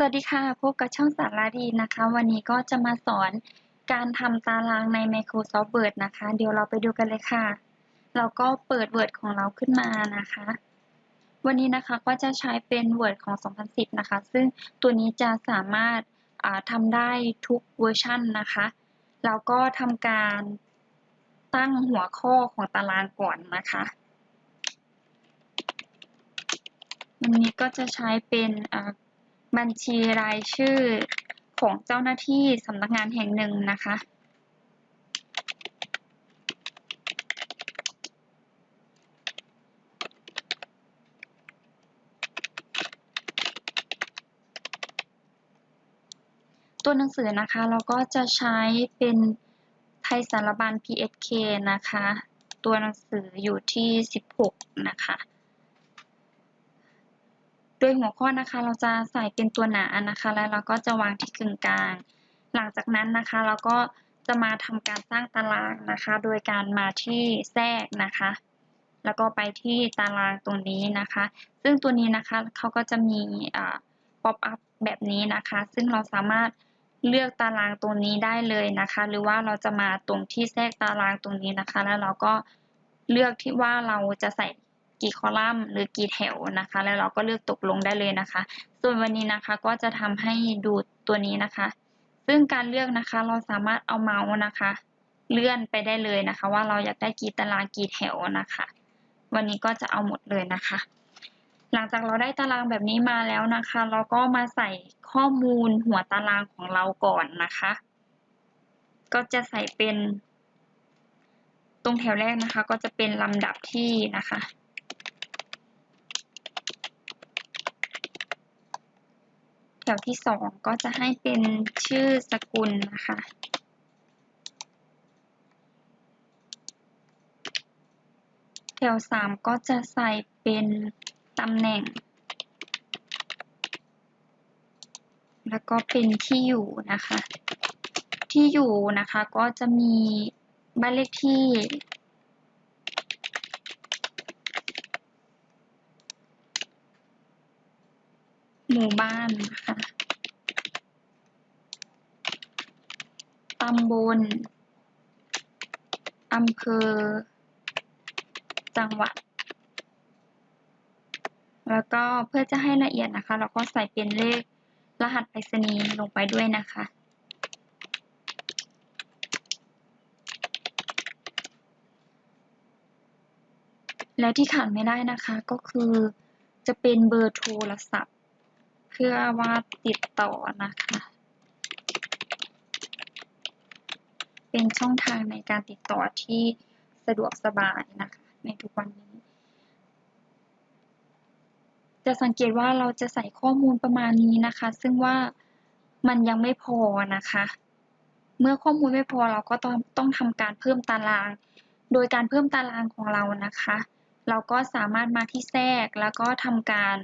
สวัสดีค่ะ พบกับช่องสาราดีนะคะ วันนี้ก็จะมาสอนการทำตารางใน Microsoft Word นะคะ เดี๋ยวเราไปดูกันเลยค่ะ เราก็เปิด Word ของเราขึ้นมานะคะ วันนี้นะคะก็จะใช้เป็น Word ของ 2010 นะคะ ซึ่งตัวนี้จะสามารถทำได้ทุกเวอร์ชันนะคะ เราก็ทำการตั้งหัวข้อของตารางก่อนนะคะวันนี้ก็จะใช้เป็น บัญชีรายชื่อของเจ้าหน้าที่สำนักงานแห่งหนึ่งนะคะ ตัวหนังสือนะคะเราก็จะใช้เป็นไทยสารบัญ PSK นะคะ ตัวหนังสืออยู่ที่ 16 นะคะ โดยหัวข้อนะคะเราจะใส่เป็นตัวหนานะคะ แล้วเราก็จะวางที่กึ่งกลาง หลังจากนั้นนะคะ เราก็จะมาทำการสร้างตารางนะคะ โดยการมาที่แทรกนะคะ แล้วก็ไปที่ตารางตรงนี้นะคะ ซึ่งตัวนี้นะคะเขาก็จะมีป๊อปอัพแบบนี้นะคะ ซึ่งเราสามารถเลือกตารางตรงนี้ได้เลยนะคะ หรือว่าเราจะมาตรงที่แทรกตารางตรงนี้นะคะ แล้วเราก็เลือกที่ว่าเราจะใส่ กี่คอลัมน์หรือกี่แถวนะคะ แล้วเราก็เลือกตกลงได้เลยนะคะ ส่วนวันนี้นะคะก็จะทำให้ดูตัวนี้นะคะ ซึ่งการเลือกนะคะเราสามารถเอาเมาส์นะคะ เลื่อนไปได้เลยนะคะ ว่าเราอยากได้กี่ตารางกี่แถวนะคะ วันนี้ก็จะเอาหมดเลยนะคะ หลังจากเราได้ตารางแบบนี้มาแล้วนะคะ เราก็มาใส่ข้อมูลหัวตารางของเราก่อนนะคะ ก็จะใส่เป็น ตรงแถวแรกนะคะ ก็จะเป็นลำดับที่นะคะ ถวที่สองก็จะให้เป็นชื่อสกุลนะคะ แถวสามก็จะใส่เป็นตำแหน่ง แล้วก็เป็นที่อยู่นะคะ ที่อยู่นะคะก็จะมีบ้านเลขที่ หมู่บ้านนะคะตำบล อำเภอ จังหวัด แล้วก็เพื่อจะให้ละเอียดนะคะ เราก็ใส่เป็นเลขรหัสไปรษณีย์ลงไปด้วยนะคะและที่ขาดไม่ได้นะคะก็คือจะเป็นเบอร์โทรศัพท์ พื่อว่าติดต่อนะคะ เป็นช่องทางในการติดต่อที่สะดวกสบายนะคะ ในทุกวันนี้ จะสังเกตว่าเราจะใส่ข้อมูลประมาณนี้นะคะ ซึ่งว่ามันยังไม่พอนะคะ เมื่อข้อมูลไม่พอเราก็ต้องต้องทำการเพิ่มตาราง โดยการเพิ่มตารางของเรานะคะ เราก็สามารถมาที่แทรกแล้วก็ทำการ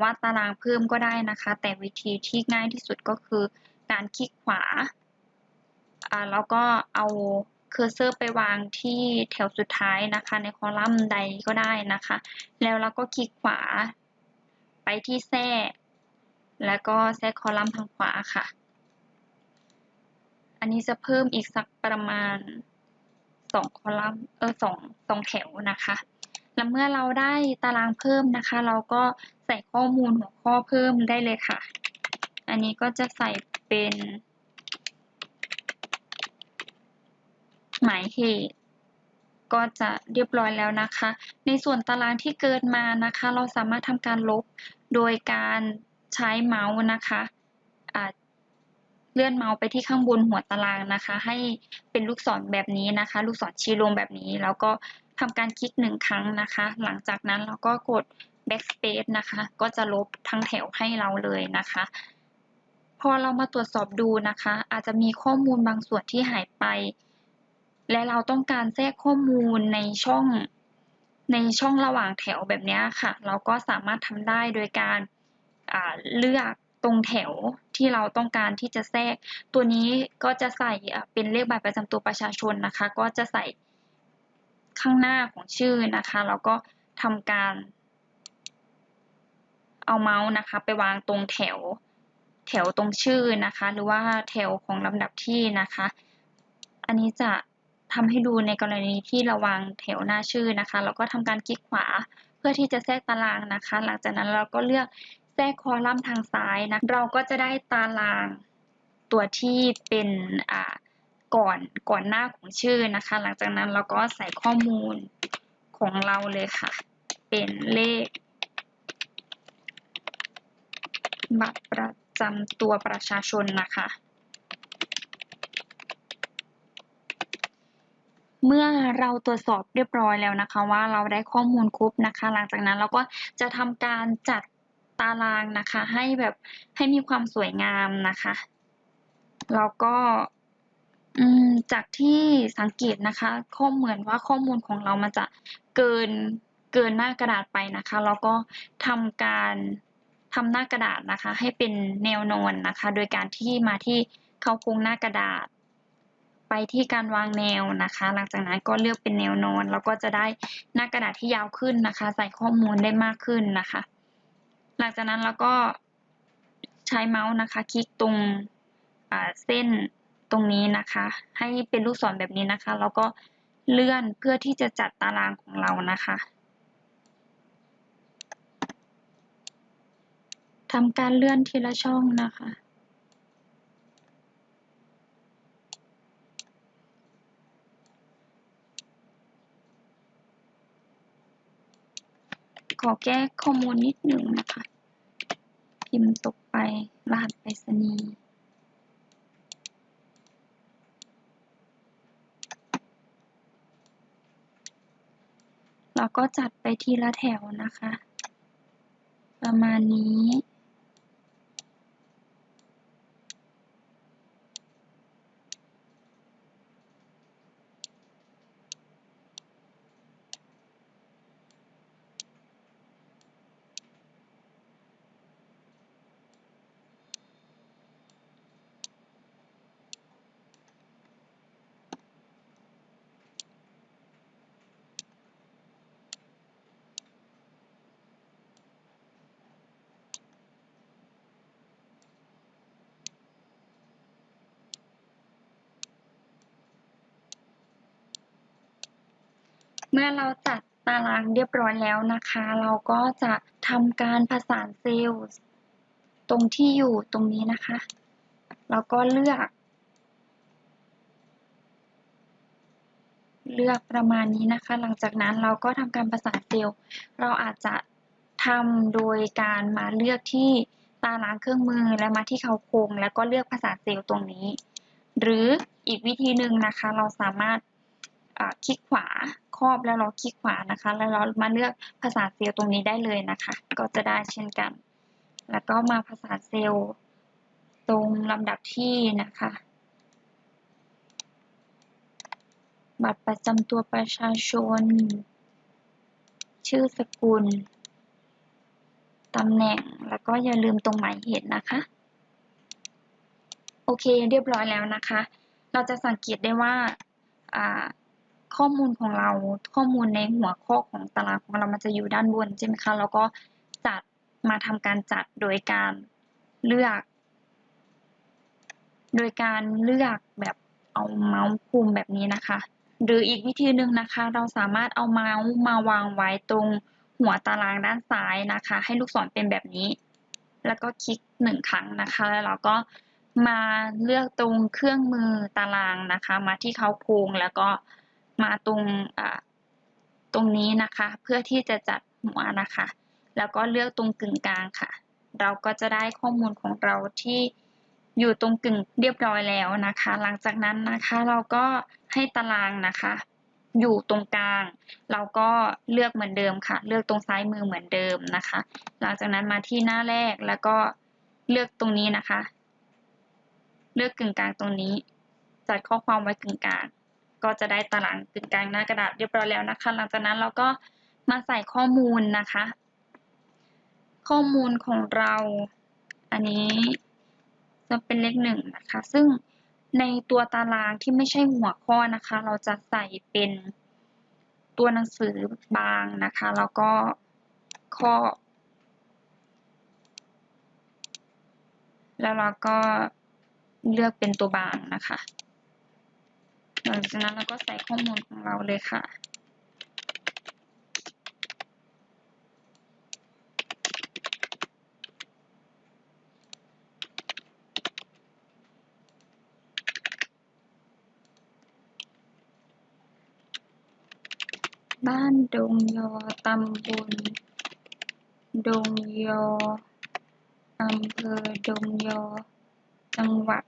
วาดตารางเพิ่มก็ได้นะคะ แต่วิธีที่ง่ายที่สุดก็คือการคลิกขวาอ่าแล้วก็เอาเคอร์เซอร์ไปวางที่แถวสุดท้ายนะคะ ในคอลัมน์ใดก็ได้นะคะ แล้วเราก็คลิกขวาไปที่แทรกแล้วก็แทรกคอลัมน์ทางขวาค่ะ อันนี้จะเพิ่มอีกสักประมาณสองคอลัมน์เออสองสองแถวนะคะ แล้วเมื่อเราได้ตารางเพิ่มนะคะ เราก็ใส่ข้อมูลหัวข้อเพิ่มได้เลยค่ะ อันนี้ก็จะใส่เป็น หมายเหตุ ก็จะเรียบร้อยแล้วนะคะ ในส่วนตารางที่เกินมานะคะ เราสามารถทำการลบโดยการใช้เมาส์นะคะเลื่อนเมาส์ไปที่ข้างบนหัวตารางนะคะ ให้เป็นลูกศรแบบนี้นะคะ ลูกศรชี้ลงแบบนี้แล้วก็ ทำการคลิกหนึ่งครั้งนะคะ หลังจากนั้นเราก็กด backspace นะคะ ก็จะลบทั้งแถวให้เราเลยนะคะ พอเรามาตรวจสอบดูนะคะ อาจจะมีข้อมูลบางส่วนที่หายไป และเราต้องการแทรกข้อมูลในช่อง ในช่องระหว่างแถวแบบนี้ค่ะ เราก็สามารถทำได้โดยการเลือกตรงแถวที่เราต้องการที่จะแทรก ตัวนี้ก็จะใส่เป็นเลขบัตรประจำตัวประชาชนนะคะ ก็จะใส่ ข้างหน้าของชื่อนะคะแล้วก็ทำการ เอาเมาส์นะคะ ไปวางตรงแถวแถวตรงชื่อนะคะ หรือว่าแถวของลำดับที่นะคะ อันนี้จะทำให้ดูในกรณีที่เระวางแถวหน้าชื่อนะคะ แล้วก็ทำการคลิกขวาเพื่อที่จะแทรกตารางนะคะ หลังจากนั้นเราก็เลือกแทรกคอลัมน์ทางซ้ายนะ เราก็จะได้ตารางตัวที่เป็นอ่า ก่อนก่อนหน้าของชื่อนะคะ หลังจากนั้นเราก็ใส่ข้อมูลของเราเลยค่ะ เป็นเลข บัตรประจำตัวประชาชนนะคะ เมื่อเราตรวจสอบเรียบร้อยแล้วนะคะว่าเราได้ข้อมูลครบนะคะ หลังจากนั้นเราก็จะทำการจัดตารางนะคะ ให้แบบให้มีความสวยงามนะคะ แล้วก็ อืม จากที่สังเกตนะคะ ข้อเหมือนว่าข้อมูลของเรามันจะเกินเกินหน้ากระดาษไปนะคะ แล้วก็ทำการทำหน้ากระดาษนะคะ ให้เป็นแนวนอนนะคะ โดยการที่มาที่เข้าโครงหน้ากระดาษ ไปที่การวางแนวนะคะ หลังจากนั้นก็เลือกเป็นแนวนอนแล้วก็จะได้หน้ากระดาษที่ยาวขึ้นนะคะ ใส่ข้อมูลได้มากขึ้นนะคะ หลังจากนั้นเราก็ใช้เมาส์นะคะ คลิกตรงเส้น ตรงนี้นะคะ ให้เป็นลูกศรแบบนี้นะคะ แล้วก็เลื่อนเพื่อที่จะจัดตารางของเรานะคะทำการเลื่อนทีละช่องนะคะ ขอแก้ข้อมูลนิดหนึ่งนะคะ พิมพ์ตกไปรหัสไปรษณีย์ เราก็จัดไปทีละแถวนะคะ ประมาณนี้ เมื่อเราจัดตารางเรียบร้อยแล้วนะคะ เราก็จะทำการผสานเซลล์ตรงที่อยู่ตรงนี้นะคะ แล้วก็เลือก เลือกประมาณนี้นะคะ หลังจากนั้นเราก็ทำการประสานเซลล์ เราอาจจะทำโดยการมาเลือกที่ตารางเครื่องมือและมาที่เขาโครงแล้วก็เลือกภาษาเซลล์ตรงนี้ หรืออีกวิธีหนึ่งนะคะ เราสามารถ คลิกขวาครอบแล้วเราคลิกขวานะคะ แล้วเรามาเลือกภาษาเซลล์ตรงนี้ได้เลยนะคะ ก็จะได้เช่นกัน แล้วก็มาภาษาเซลล์ตรงลำดับที่นะคะ บัตรประจำตัวประชาชน ชื่อสกุลตำแหน่งแล้วก็อย่าลืมตรงหมายเหตุนะคะ โอเคเรียบร้อยแล้วนะคะ เราจะสังเกตได้ว่า ข้อมูลของเราข้อมูลในหัวข้อของตารางของเรามันจะอยู่ด้านบนใช่ไหมคะแล้วก็จัดมาทำการจัดโดยการเลือก โดยการเลือกแบบเอาเมาส์คุมแบบนี้นะคะ หรืออีกวิธีหนึ่งนะคะ เราสามารถเอาเมาส์มาวางไว้ตรงหัวตารางด้านซ้ายนะคะ ให้ลูกศรเป็นแบบนี้ แล้วก็คลิกหนึ่งครั้งนะคะ แล้วเราก็มาเลือกตรงเครื่องมือตารางนะคะ มาที่เขาโครงแล้วก็ มาตรงตรงนี้นะคะ เพื่อที่จะจัดหัวนะคะ แล้วก็เลือกตรงกึ่งกลางค่ะ เราก็จะได้ข้อมูลของเราที่อยู่ตรงกึ่งเรียบร้อยแล้วนะคะ หลังจากนั้นนะคะเราก็ให้ตารางนะคะ อยู่ตรงกลาง เราก็เลือกเหมือนเดิมค่ะ เลือกตรงซ้ายมือเหมือนเดิมนะคะ หลังจากนั้นมาที่หน้าแรกแล้วก็เลือกตรงนี้นะคะ เลือกกึ่งกลางตรงนี้ จัดข้อความไว้กึ่งกลาง ก็จะได้ตารางกึ่งกลางหน้ากระดาษเรียบร้อยแล้วนะคะ หลังจากนั้นเราก็มาใส่ข้อมูลนะคะ ข้อมูลของเรา อันนี้จะเป็นเลขหนึ่งนะคะ ซึ่งในตัวตารางที่ไม่ใช่หัวข้อนะคะ เราจะใส่เป็นตัวหนังสือบางนะคะ แล้วก็ข้อแแล้วเราก็เลือกเป็นตัวบางนะคะ หลังจากนั้นเราก็ใส่ข้อมูลของเราเลยค่ะ บ้านดงยอตำบลดงยออำเภอดงยอ จังหวัด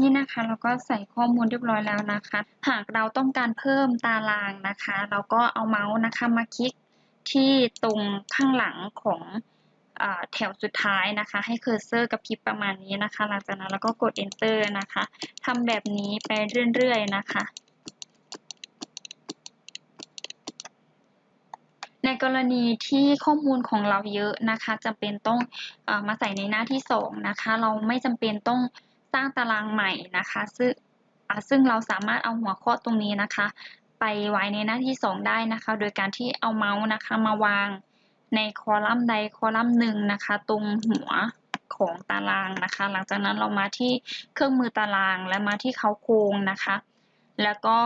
นี่นะคะเราก็ใส่ข้อมูลเรียบร้อยแล้วนะคะ หากเราต้องการเพิ่มตารางนะคะ เราก็เอาเมาส์นะคะมาคลิกที่ตรงข้างหลังของอแถวสุดท้ายนะคะ ให้เคอร์เซอร์กระพริบประมาณนี้นะคะ หลังจากนั้นเราก็กด enter นะคะทำแบบนี้ไปเรื่อยๆนะคะ ในกรณีที่ข้อมูลของเราเยอะนะคะจำเป็นต้องอมาใส่ในหน้าที่สองนะคะ เราไม่จำเป็นต้อง ร้างตารางใหม่นะคะซึ่งซึ่งเราสามารถเอาหัวข้อตรงนี้นะคะ ไปไว้ในหน้าที่สองได้นะคะ โดยการที่เอาเมาส์นะคะมาวางในคอลัมน์ใดคอลัมน์หนึ่งนะคะ ตรงหัวของตารางนะคะ หลังจากนั้นเรามาที่เครื่องมือตารางและมาที่เขาโครงนะคะ แล้วก็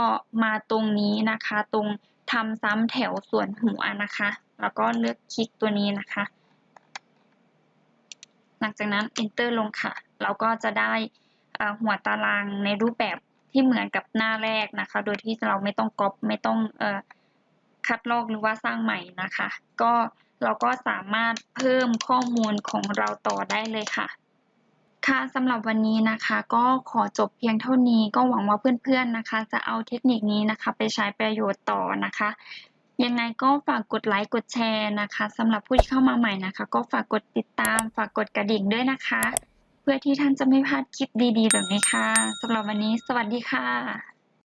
มาตรงนี้นะคะตรงทำซ้ำแถวส่วนหัวนะคะ แล้วก็เลือกคลิกตัวนี้นะคะ หลังจากนั้น enter ลงค่ะ เราก็จะได้หัวตารางในรูปแบบที่เหมือนกับหน้าแรกนะคะ โดยที่เราไม่ต้องก๊อปไม่ต้องอคัดลอกหรือว่าสร้างใหม่นะคะ ก็เราก็สามารถเพิ่มข้อมูลของเราต่อได้เลยค่ะ ค่ะสำหรับวันนี้นะคะ ก็ขอจบเพียงเท่านี้ก็หวังว่าเพื่อนๆนะคะ จะเอาเทคนิคนี้นะคะ ไปใช้ประโยชน์ต่อนะคะ ยังไงก็ฝากกดไลค์กดแชร์นะคะสำหรับผู้ที่เข้ามาใหม่นะคะ ก็ฝากกดติดตาม ฝากกดกระดิ่งด้วยนะคะ พื่อที่ท่านจะไม่พลาดคลิปดีๆ แบบนี้ค่ะสำหรับวันนี้สวัสดีค่ะ